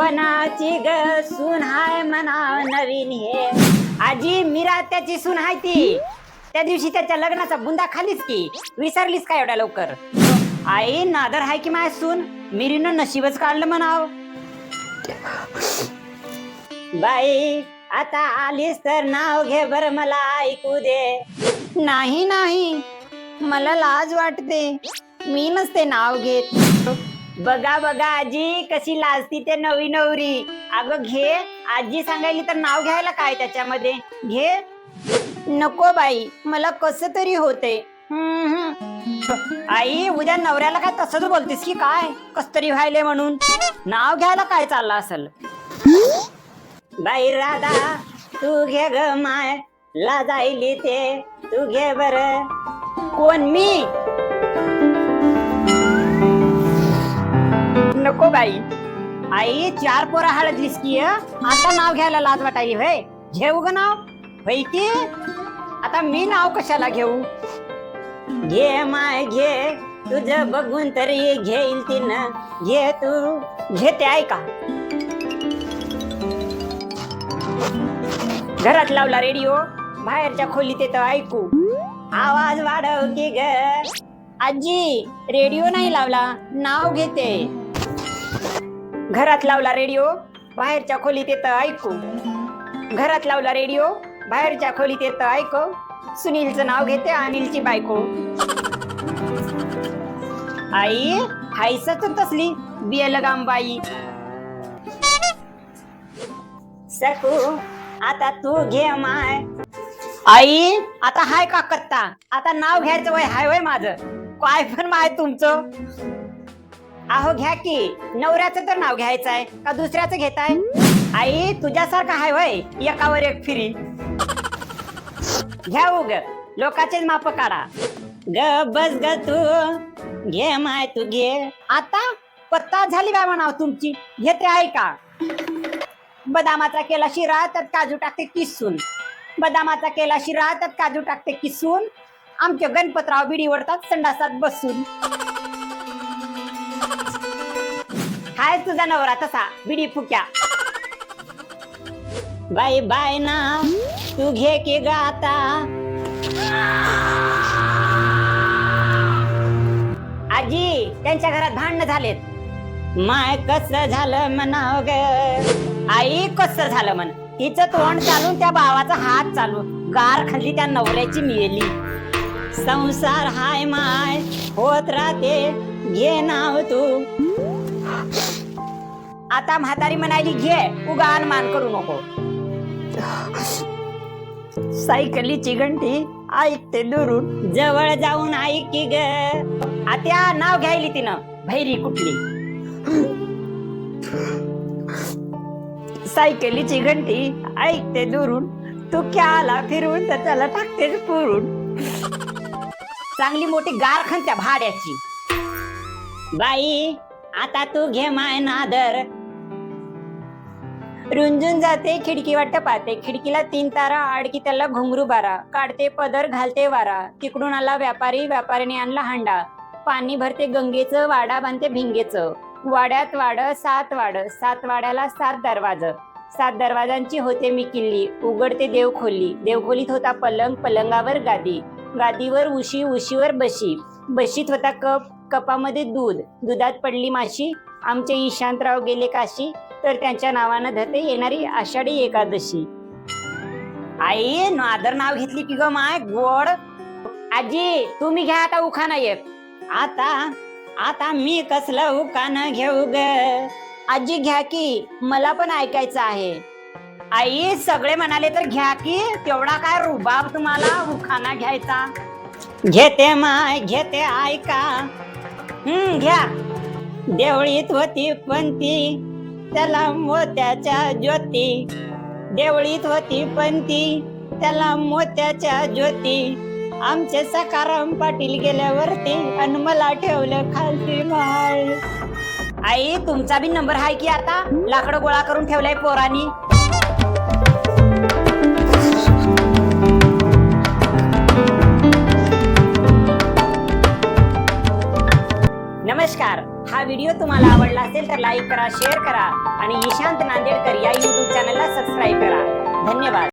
कोणाची ग सून हाय म्हणा नवीन हे. आजी मीरा त्याची सून हाय ती. त्या दिवशी त्याच्या लग्नाचा बुंदा खालीच की. विसरलीस काय एवढ्या लवकर? आई नादर हाय की माय सून? मिरीनं नशीबच काढलं म्हणाव. बाई आता आलीस तर नाव घे बर मला ऐकू दे. नाही नाही. मला लाज वाटते. मी नसते नाव घेत. बघा बघा आजी कशी लाजती ते नवी नवरी. अगं घे. आजी सांगायली तर नाव घ्यायला काय त्याच्यामध्ये? घे. नको बाई. मला कस तरी होते आई उद्या नवऱ्याला काय तसंच बोलतेस की काय? कस तरी व्हायले म्हणून. नाव घ्यायला काय चाललं असल? बाई राधा तू घे ग माय. लाजायली ते. तू घे बर. कोण? मी. नको बाई. आई चार पोरं हळद दिसकी आता नाव घ्यायला लाज वाटायली होय घेऊ ग नाव? होय की आता मी नाव कशाला घेऊ? घे माय घे. तुझ बघून तरी घेईल तिनं घे तू. घेते ऐका. घरात लावला रेडिओ बाहेरच्या खोलीत येतं ऐकू. आवाज वाढव की ग. आजी रेडिओ नाही लावला नाव घेते. घरात लावला रेडिओ बाहेरच्या खोलीत येतं ऐकू. घरात लावला रेडिओ बाहेरच्या खोलीत येतं ऐकू. सुनीलचं नाव घेते अनिलची बायको. आई हाय सचून तसली. बियलगाम बाई. सकू आता तू घे माय. आई आता हाय का कत्ता? आता नाव घ्यायचं वय हाय वय माझं. काय पण माय तुमचं. अहो घ्या की. नवऱ्याचं तर नाव घ्यायचं आहे. का दुसऱ्याचं घेताय आई तुझ्यासारखं हाय वय एकावर एक फिरी. घ्या उग. लोकाचे माप काढा. ग बस ग तू. घे माय तू घे. आता पत्ता झाली बाय म्हणाव तुमची. घेते आहे का? बदामाचा केला शिरा त्यात काजू टाकते किसून. बदामाचा केला शिरा त्यात काजू टाकते किसून. आमचे गणपतराव बिडी वडतात संडासात बसून. हाय तुझा नवरा तसा बिडी फुक्या. बाय बाय ना तू घे की गाता आजी त्यांच्या घरात भांडण झालेत. माय कस झालं म्हणाव ग? आई कस झालं म्हण? तिचं तोंड चालून त्या भावाचा हात चालू. गार खाल्ली त्या नवऱ्याची मिळली संसार हाय माय होत राहते घे नाव तू. आता म्हातारी म्हणाली घे उगा मान करू नको. सायकलीची घंटी ऐकते दुरून जवळ जाऊन ऐक की ग. आत्या नाव घ्यायली तिनं भैरी कुठली? सायकलीची घंटी ऐकते दुरून तू क्याला फिरून तर त्याला टाकतेच पुरून. चांगली मोठी गारखन त्या भाड्याची. बाई आता तू घे माय नादर. रुंजून जाते खिडकी वाट पाहते. खिडकीला तीन तारा आडकी त्याला घुंगरू बारा. काढते पदर घालते वारा. तिकडून आला व्यापारी व्यापाऱ्याने आणला हांडा. पाणी भरते गंगेचं वाडा बांधते भिंगेचं. वाड्यात वाड सात वाड. सात वाड्याला सात दरवाज. सात दरवाजांची होते मी किल्ली. उघडते देवखोली. देवखोलीत होता पलंग पलंगावर गादी. गादीवर उशी उशीवर बशी. बशीत होता कप. कपामध्ये दूध. दुधात पडली माशी. आमचे ईशांतराव गेले काशी. तर त्यांच्या नावानं धरते येणारी आषाढी एकादशी. आई नादर नाव घेतली की ग माय गोड. आजी तुम्ही घ्या आता उखाना एक. आता आता मी कसलं उखाणं घेऊ ग? आजी घ्या की मला पण ऐकायचं आहे. आई सगळे म्हणाले तर घ्या की तेवढा काय रुबाब तुम्हाला उखाना घ्यायचा? घेते माय घेते ऐका हम्म घ्या. देवळीत होती पण ती त्याला मोत्याच्या ज्योती. देवळीत होती पंती. त्याला मोत्याच्या ज्योती. आमचे सकाराम पाटील गेल्यावरती अन मला ठेवलं खालती माळ आई तुमचा बी नंबर आहे की आता? लाकडं गोळा करून ठेवलाय पोरानी. नमस्कार. हा व्हिडिओ तुम्हाला आवडला असेल तर लाईक करा शेअर करा आणि ईशांत नांदेडकर या युट्यूब चॅनलला सबस्क्राईब करा. धन्यवाद.